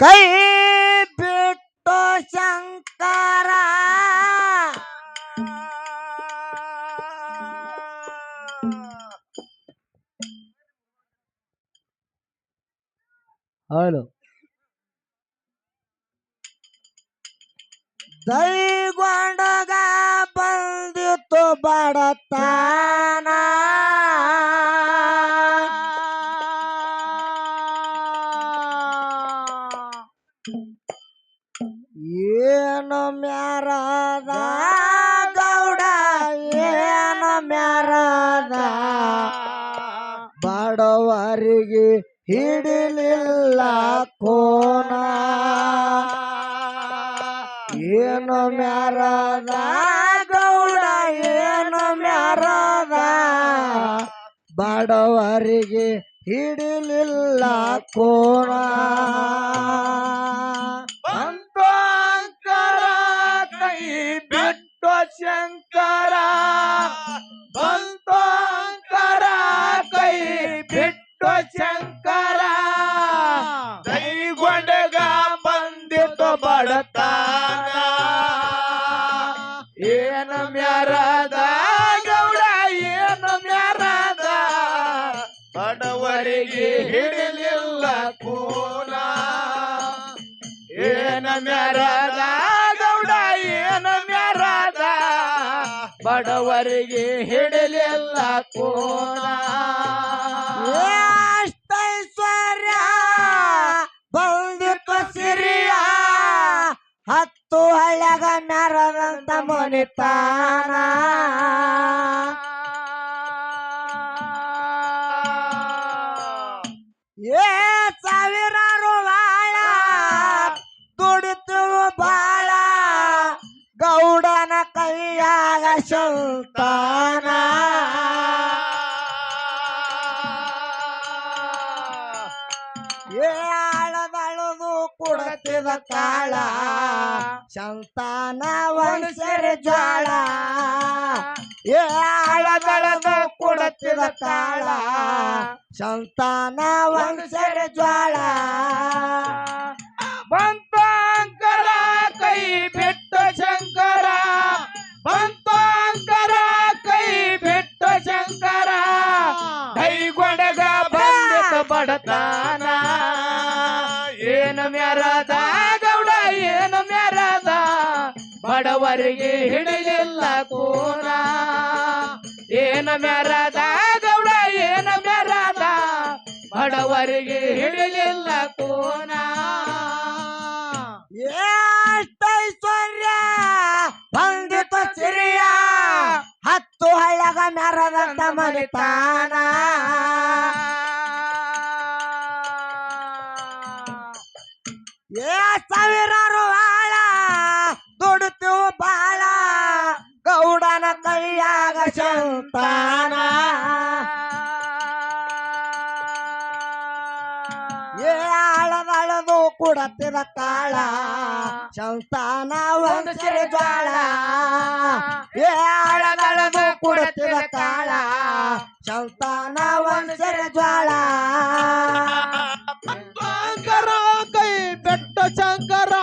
ಕೈ ಬಿಟ್ಟು ಶಂಕರ. ಹಲೋ. ದೈಗೊಂಡಗ ಬಂದಿತ್ತು ಬಡತಾನ ಏನು ಮ್ಯಾರದ? ಗೌಡ ಏನು ಮ್ಯಾರದ? ಬಡವರಿಗೆ ಹಿಡಿಲಿಲ್ಲ ಕೋಣ. ಬಂತೋಂಕರ ಕೈ ಶಂಕರ. ಬಂತೋಂಕರ ಮ್ಯಾರದ ಗೌಡ ಏನ ಮ್ಯಾರದ? ಬಡವರಿಗೆ ಹಿಡಲಿಲ್ಲ ಕೋಣ ಅಷ್ಟೈಶ್ವರ್ಯ ಬೌದ್ಧಿಕ ಸಿರಿಯ, ಹತ್ತು ಹಳ್ಳಗ ಮ್ಯಾರದಂತ ಮುನಿತಾನ ಏ ಕಾಳ ಸಂತಾನ ವಂಶರ ಜ್ವಾಳ. ಏ ಆಳದಳದು ಕೊಡತಿದ ಕಾಳ. ಸಂತಾನ ವಂಶರ ಜ್ವಾಳ. ಬಂತಾಂಕರ ಕೈ ಬಿಟ್ಟು ಶಂಕರ. ಬಂತಾಂಕರ ಕೈ ಬಿಟ್ಟು ಶಂಕರ. ಕೈಗೊಂಡಗ ಬಂದ ಬಡತಾನ. ಏನು ಮ್ಯಾರದ ಬಡವರಿಗೆ ಹಿಡಿಲಿಲ್ಲ ಕೂನ ಏನ ಮೆರದ ಗೌಡ, ಏನ ಮೆರದ ಬಡವರಿಗೆ ಹಿಡಿಲಿಲ್ಲ ಕೋನ. ಎಷ್ಟೈಶ್ವರ್ಯ ಬಂದಿತ್ತು ಸಿರಿಯ. ಹತ್ತು ಹಳ್ಳಗ ಮೆರದಂತ ಮನಿತಾನ ಏ ಆಳದಳದು ಕುಡತಿದ ಕಾಳ ಸಂತಾನ ವಂಶರ ಜ್ವಾಳ. ಏ ಆಳದಳದು ಕುಡತಿದ ಕಾಳ ಸಂತಾನ ವಂಶರ ಜ್ವಾಳ. ಬಂತಾಂಕರ ಕೈ ಬೆಟ್ಟ ಶಂಕರ.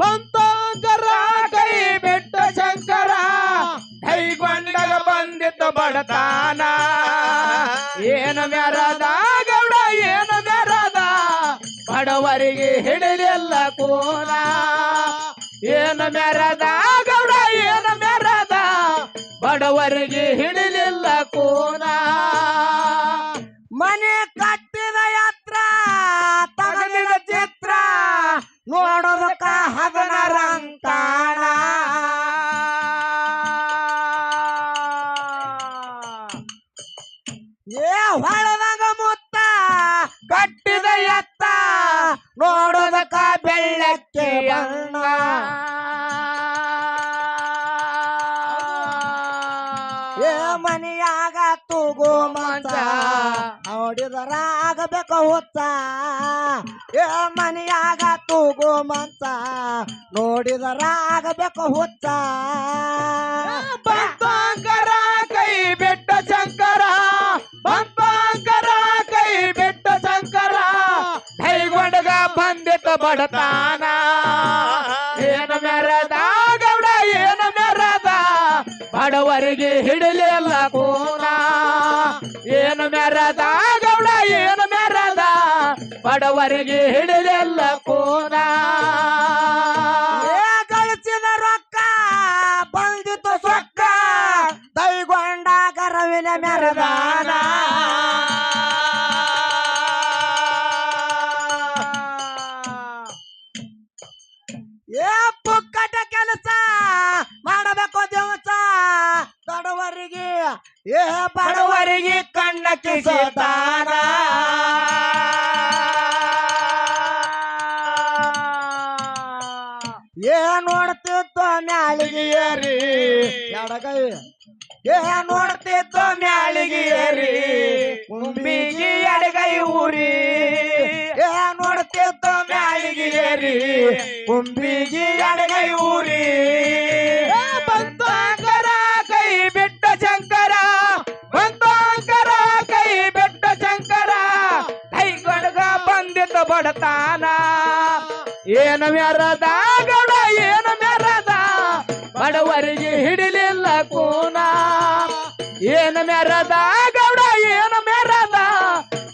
ಬಂತಾಂಕರ ಕೈ ಬೆಟ್ಟ ಶಂಕರ. ಕೈಗೊಂಡಗ ಬಂದಿತ್ತು ಬಡತಾನ. ಏನು ಮೆರದ ಗೌಡ ಏನು ಮೆರದ ಬಡವರಿಗೆ ಹಿಡಿಲಿಲ್ಲ ಕೂನ. ಏನು ಮೆರದ ಗೌಡ, ಏನು ಮೆರದ ಬಡವರಿಗೆ ಹಿಡಿಲಿಲ್ಲ ಕೋಲ ಮನೆ ಕಟ್ಟಿದ ಯಾತ್ರ ತಗಲಿದ ಚಿತ್ರ, ನೋಡೋದಕ್ಕ ಹಗನರಂತಾಣ ಮನಿಯಾಗ ತೂಗೋ ಮಂಚ. ನೋಡಿದರ ಆಗಬೇಕು ಹೊತ್ತ ಏ ಮನಿಯಾಗ ತೂಗೋ ಮಂಚ. ನೋಡಿದರ ಆಗಬೇಕು ಹೊತ್ತ ಬಂತಾಂಕರ ಕೈ ಬೆಟ್ಟ ಶಂಕರ. ಬಂತಾಂಕರ ಕೈ ಬೆಟ್ಟ ಶಂಕರ. ಕೈಗೊಂಡಗ ಬಂದಿತ ಬಡತಾನ. ಏನ ಮೆರದ ಬಡವರಿಗೆ ಹಿಡಲಿಲ್ಲ ಕೋಣ ಏನು ಮೆರದ ಗೌಡ, ಏನು ಮೆರದ ಬಡವರಿಗೆ ಹಿಡಲಿಲ್ಲ ಕೂನ ಗಳಿಸಿದ ರೊಕ್ಕ ಬಂದಿತ್ತು ಸೊಕ್ಕ. ದೈಗೊಂಡ ಗರವಿನ ಮೆರದಾನ ಬಡವರಿಗೆ ಕಣ್ಣ ಕಿಸತಾನ ಏ ನೋಡ್ತಿತ್ತು ಮ್ಯಾಲಿಗೆ ಏರಿ ಎಡಗೈ ಏ ನೋಡ್ತಿತ್ತು ಮ್ಯಾಲಿಗೆ ಏರಿ ಕುಂಬಿಗೆ ಎಡಗೈ ಊರಿ ಏ ನೋಡ್ತಿತ್ತು ಮ್ಯಾಲಿಗೆ ಏರಿ ಕುಂಬಿಗೆ ಎಡಗೈ ಊರಿ ಬಂದಿದ್ದ ಏನ ಮೆರದ ಗೌಡ, ಏನು ಮೆರದ ಬಡವರಿಗೆ ಹಿಡಿಲಿಲ್ಲ ಕೂನ. ಏನು ಮೆರದ ಗೌಡ, ಏನು ಮೆರದ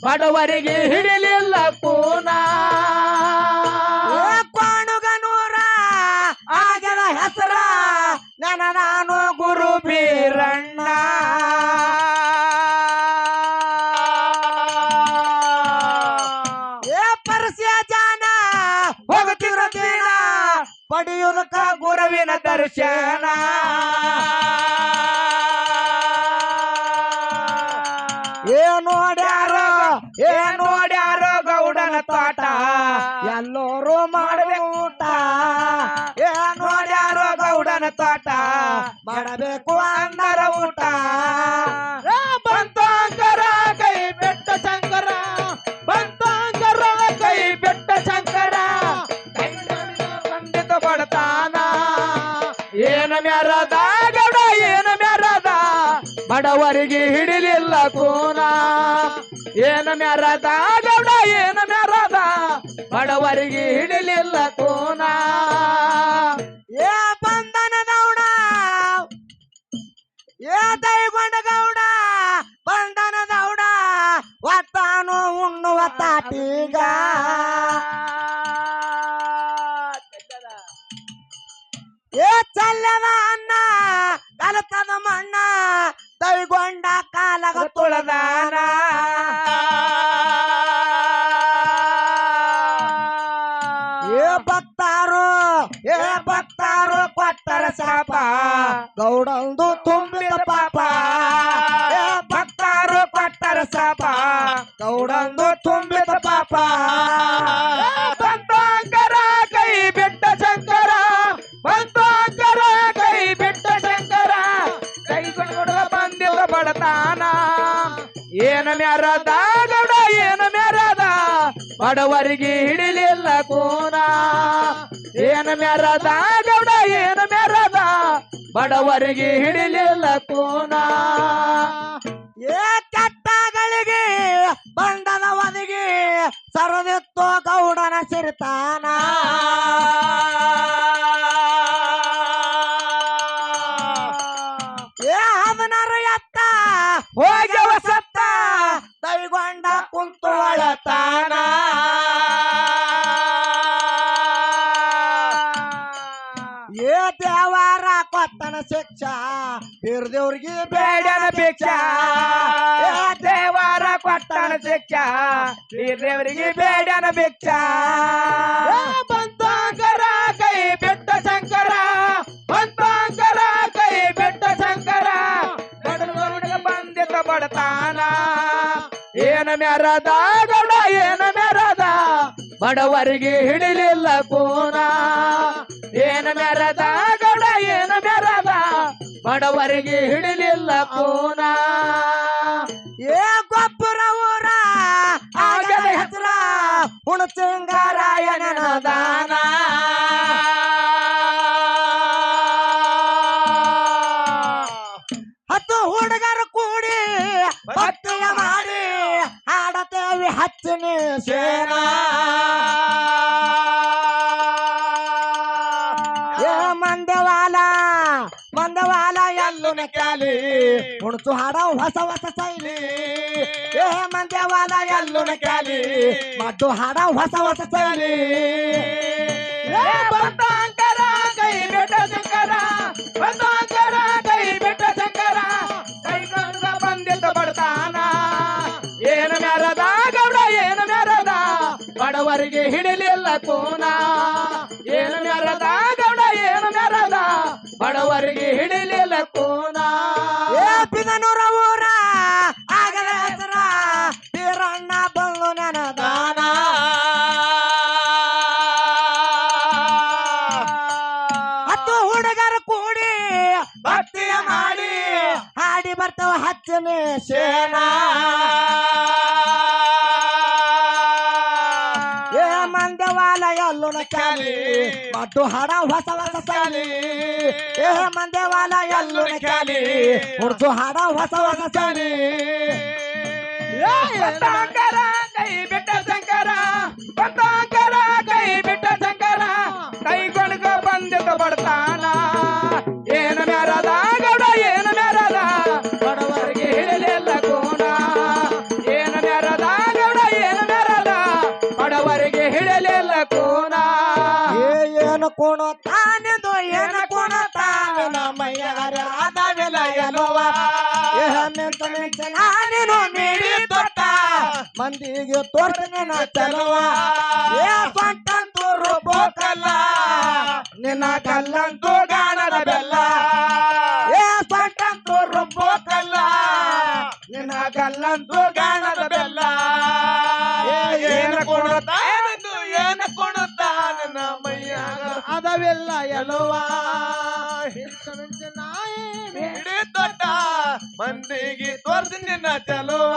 ಬಡವರಿಗೆ ಹಿಡಿಲಿಲ್ಲ ಕೂನ. ಏ ಕ್ವಾಣುಗನೂರ ಆಗದ ಹೆಸರ, ನನ್ನ ನಾನು ಗುರು ಬೀರಣ್ಣ. ದರ್ಶನ ನೋಡ್ಯಾರೋ ಏ ನೋಡ್ಯಾರೋ ಗೌಡನ ತೋಟ. ಎಲ್ಲರೂ ಮಾಡಬೇಕು ಊಟ ಏ ನೋಡ್ಯಾರೋ ಗೌಡನ ತೋಟ. ಮಾಡಬೇಕು ಅಂದರ ಊಟ. ಮೆರದ ಗೌಡ, ಏನ ಮ್ಯಾರದ? ಬಡವರಿಗೆ ಹಿಡಿಲಿಲ್ಲ ಕೋನ. ಏನ ಮ್ಯಾರದ, ಗೌಡ, ಏನ ಮ್ಯಾರದ? ಬಡವರಿಗೆ ಹಿಡಿಲಿಲ್ಲ ಕೋನ. ಏ ಬಂಧನ ಗೌಡ, ಏ ದೈಗೊಂಡ ಗೌಡ, ಬಂಧನ ಗೌಡ, ಒತ್ತಾನು ಉಣ್ಣುವ ತಾಟೀಗ. ಏ ಚಲ್ಲದ ಅನ್ನ ಕಲತದ ಮಣ್ಣ ತೈಗೊಂಡ ಕಾಲಗ ತುಳದಾನ. ಏ ಭಕ್ತಾರು ಏ ಭಕ್ತಾರು ಕೊಟ್ಟರ ಶಾಪ. ಗೌಡಂದು ತುಂಬಿದ ಪಾಪ. ಏ ಭಕ್ತಾರು ಕೊಟ್ಟರ ಶಾಪ. ಗೌಡಂದು ತುಂಬಿದ ಪಾಪ. ಮ್ಯಾರದ ಗೌಡ ಏನು ಮ್ಯಾರದ? ಬಡವರಿಗೆ ಹಿಡಿಲಿಲ್ಲ ಕೂನ. ಏನ ಮ್ಯಾರದ ಗೌಡ ಏನ ಮ್ಯಾರದ? ಬಡವರಿಗೆ ಹಿಡಿಲಿಲ್ಲ ಕೂನ. ಏ ಕೆಟ್ಟಗಳಿಗೆ ಬಂಡದ ಒದಗಿ ಸರದಿತ್ತು ಗೌಡನ ಸಿರಿತಾನ. ಏ ಹದಿನಾರು ಎತ್ತ ಹೋಗ್ಯವ ಬೇಡನ ಭಿಕ್ಷ. ದೇವಾರ ಕೊಟ್ಟನ ಶಿಕ್ಷ. ಈ ದೇವರಿಗೆ ಬೇಡನ ಭಿಕ್ಷ. ಬಂತಾಂಕರ ಕೈ ಬೆಟ್ಟ ಶಂಕರ. ಬಂತಾಂಕರ ಕೈ ಬೆಟ್ಟ ಶಂಕರ. ಬಡವನಿಗೆ ಬಂದಿದ್ದ ಬಡತಾನ. ಏನ ಮೆರದ ಗೌಡ ಏನ ಮೆರದ ಬಡವರಿಗೆ ಹಿಡಿಲಿಲ್ಲ ಇದುವರೆಗೆ ಹಿಡಿಲಿಲ್ಲ ಕೋನ. ಏ ಗೊಬ್ಬರ ಊರ ಆಗದ ಹತ್ರ ಹುಣಸಿಂಗಾರಾಯಣನ ದಾನ. ಹತ್ತು ಹುಡುಗರು ಕೂಡಿ ಭಕ್ತಿಯ ಮಾಡಿ ಆಡತೇವಿ ಹಚ್ಚನೆ ಸೇನಾ ಮಂದವಾಲ ಮಂದವಾಲ. ಹುಣಸು ಹಾಡವ್ ಹೊಸ ಹೊಸ ಶೈಲಿ. ಏ ಮಂದ್ಯವಾದ ಎಲ್ಲುನ ಕ್ಯಾಲಿ ಮದ್ದು ಹಾಡವ್ ಹೊಸ ಹೊಸ ಶೈಲಿ. ಕೈ ಕೈ ಗೌಡ, ಏನು ಬಡವರಿಗೆ ಹಿಡಿಲಿಲ್ಲ ಕೋನ. ಏನು ಮ್ಯಾರದ ಗೌಡ, ಏನು ಮ್ಯಾರದ? ಬಡವರಿಗೆ ಹಿಡಿಲಿಲ್ಲ ಹುಡುಗರ ಕೂಡಿ ಭಕ್ತಿಯ ಮಾಡಿ ಹಾಡಿ ಬರ್ತಾವ ಹಚ್ಚನೆ ಸೇನಾ ಏ ಮದ್ದು ಹಾಡ ಹೊಸ ಹೊಸ ಸಾಲಿ ಏ ಮಂದವಾಲ ಎಲ್ಲುನ ಕ್ಯಾಲಿ, ಹುಡ್ದು ಹಾಡ ಹೊಸ ಹೊಸ ಸಾಲಿ ಮಂದಿಗೆ ತೋರ್ತೀನಿ ಚಲುವ. ಏ ಸೊಂಟಂತೂ ರುಬ್ಬೋಕಲ್ಲ ನಿನ್ನ ಕಲ್ಲಂತು ಗಾಣದ ಬೆಲ್ಲ. ಏ ರುಬ್ಬೋಕಲ್ಲ ನಿನ್ನ ಕಲ್ಲಂತು ಗಾಣದ ಬೆಲ್ಲ. ಏನು ಕೊಡುತ್ತಾ? ಏನದು ಏನು ಕೊಡುತ್ತಾ? ನನ್ನ ಮೈಯ ಅದವೆಲ್ಲ ಎಲುವ. ಹಿಡಿ ತೊಟ್ಟ ಮಂದಿಗೆ ತೋರ್ಸಿ ನಿನ್ನ ಚಲುವ.